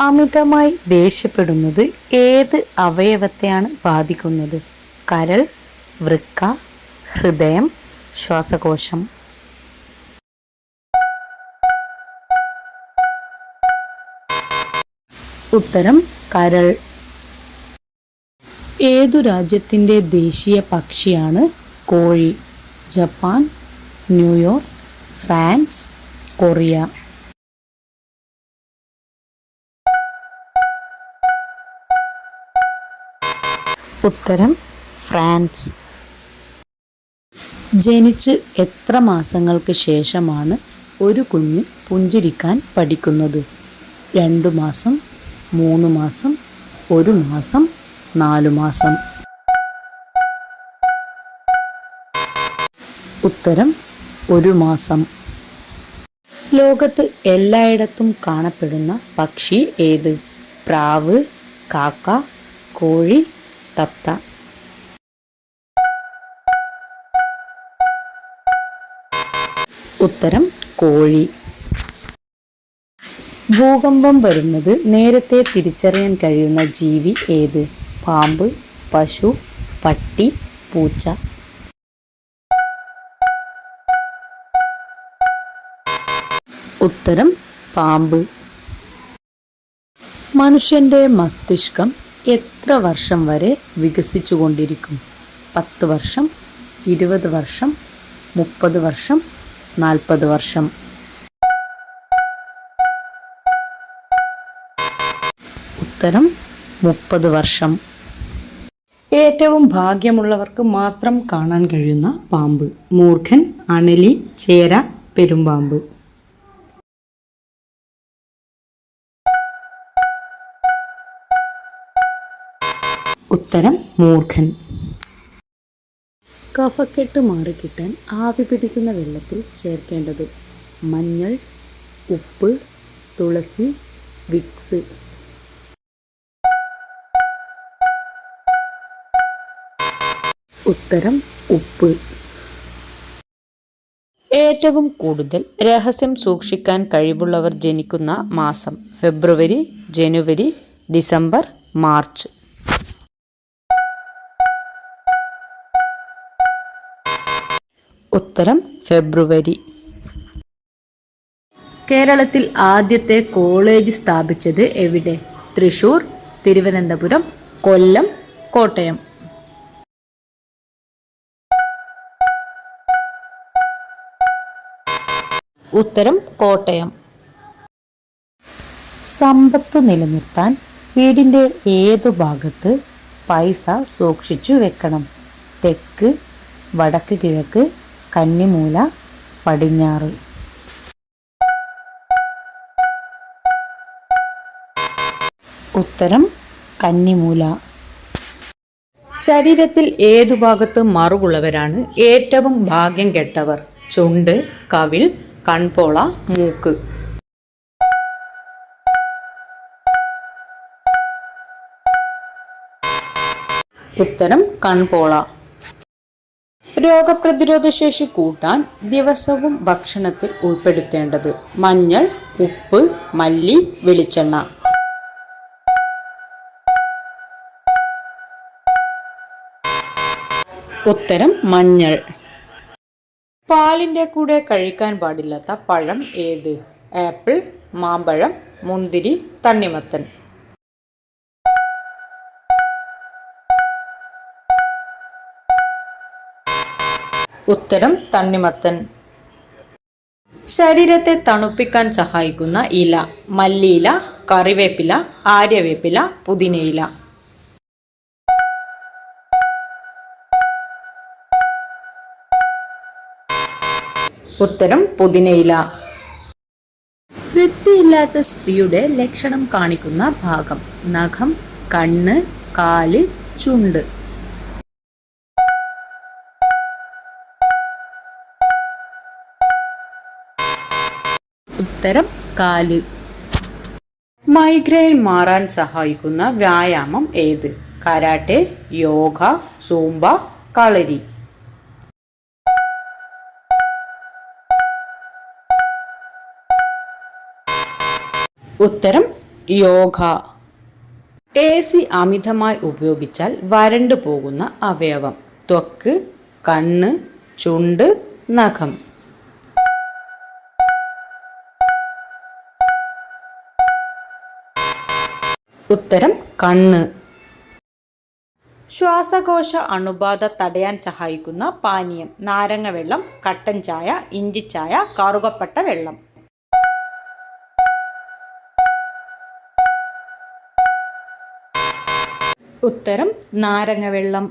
അമിതമായി ദേഷ്യപ്പെടുന്നത് ഏത് അവയവത്തെയാണ് ബാധിക്കുന്നത്? കരൾ വൃക്ക ഹൃദയം ശ്വാസകോശം. ഉത്തരം കരൾ. ഏതു രാജ്യത്തിന്റെ ദേശീയ പക്ഷിയാണ് കോഴി? Japan New York France Korea. ഉത്തരം ഫ്രാൻസ്. ജനിച്ച് എത്ര മാസങ്ങൾക്ക് ശേഷമാണ് ഒരു കുഞ്ഞ് പുഞ്ചിരിക്കാൻ പഠിക്കുന്നത്? രണ്ടു മാസം മൂന്ന് മാസം ഒരു മാസം നാലു മാസം. ഉത്തരം ഒരു മാസം. ലോകത്ത് എല്ലായിടത്തും കാണപ്പെടുന്ന പക്ഷി ഏത്? പ്രാവ് കാക്ക കോഴി തത്ത. ഉത്തരം കോഴി. ഭൂകമ്പം വരുന്നത് നേരത്തെ തിരിച്ചറിയാൻ കഴിയുന്ന ജീവി ഏത്? പാമ്പ് പശു പട്ടി പൂച്ച. ഉത്തരം പാമ്പ്. മനുഷ്യന്റെ മസ്തിഷ്കം എത്ര വർഷം വരെ വികസിച്ചുകൊണ്ടിരിക്കും? പത്ത് വർഷം ഇരുപത് വർഷം മുപ്പത് വർഷം നാൽപ്പത് വർഷം. ഉത്തരം മുപ്പത് വർഷം. ഏറ്റവും ഭാഗ്യമുള്ളവർക്ക് മാത്രം കാണാൻ കഴിയുന്ന പാമ്പ്. മൂർഖൻ അണലി ചേര പെരുമ്പാമ്പ്. ഉത്തരം മൂർഖൻ. കഫക്കെട്ട് മാറിക്കിട്ടാൻ ആവി പിടിക്കുന്ന വെള്ളത്തിൽ ചേർക്കേണ്ടത് മഞ്ഞൾ ഉപ്പ് തുളസി വിക്സ്. ഉത്തരം ഉപ്പ്. ഏറ്റവും കൂടുതൽ രഹസ്യം സൂക്ഷിക്കാൻ കഴിവുള്ളവർ ജനിക്കുന്ന മാസം ഫെബ്രുവരി ജനുവരി ഡിസംബർ മാർച്ച്. ഉത്തരം ഫെബ്രുവരി. കേരളത്തിൽ ആദ്യത്തെ കോളേജ് സ്ഥാപിച്ചത് എവിടെ? തൃശൂർ തിരുവനന്തപുരം കൊല്ലം കോട്ടയം. ഉത്തരം കോട്ടയം. സമ്പത്ത് നിലനിർത്താൻ വീടിന്റെ ഏതു ഭാഗത്ത് പൈസ സൂക്ഷിച്ചു വെക്കണം? തെക്ക് വടക്ക് കിഴക്ക് കന്നിമൂല പടിഞ്ഞാറ്. ഉത്തരം കന്നിമൂല. ശരീരത്തിൽ ഏതു ഭാഗത്ത് മറുകുള്ളവരാണ് ഏറ്റവും ഭാഗ്യം കെട്ടവർ. ചുണ്ട് കവിൽ കൺപോള മൂക്ക്. ഉത്തരം കൺപോള. രോഗപ്രതിരോധ ശേഷി കൂട്ടാൻ ദിവസവും ഭക്ഷണത്തിൽ ഉൾപ്പെടുത്തേണ്ടത് മഞ്ഞൾ ഉപ്പ് മല്ലി വെളിച്ചെണ്ണ. ഉത്തരം മഞ്ഞൾ. പാലിന്റെ കൂടെ കഴിക്കാൻ പാടില്ലാത്ത പഴം ഏത്? ആപ്പിൾ മാമ്പഴം മുന്തിരി തണ്ണിമത്തൻ. ഉത്തരം തണ്ണിമത്തൻ. ശരീരത്തെ തണുപ്പിക്കാൻ സഹായിക്കുന്ന ഇല മല്ലിയില കറിവേപ്പില ആര്യവേപ്പില പുതിനയില. ഉത്തരം പുതിനയില. വൃത്തിയില്ലാത്ത സ്ത്രീയുടെ ലക്ഷണം കാണിക്കുന്ന ഭാഗം നഖം കണ്ണ് കാൽ ചുണ്ട്. ഉത്തരം കാൽ. മൈഗ്രെയിൻ മാറാൻ സഹായിക്കുന്ന വ്യായാമം ഏത്? Karate yoga Zumba kalari. ഉത്തരം യോഗ. എ സി അമിതമായി ഉപയോഗിച്ചാൽ വരണ്ടു പോകുന്ന അവയവം. ത്വക്ക് കണ്ണ് ചുണ്ട് നഖം. ഉത്തരം കണ്ണ്. ശ്വാസകോശ അണുബാധ തടയാൻ സഹായിക്കുന്ന പാനീയം നാരങ്ങ വെള്ളം കട്ടൻ ചായ ഇഞ്ചിച്ചായ കറുകപ്പട്ട വെള്ളം. ഉത്തരം നാരങ്ങ വെള്ളം.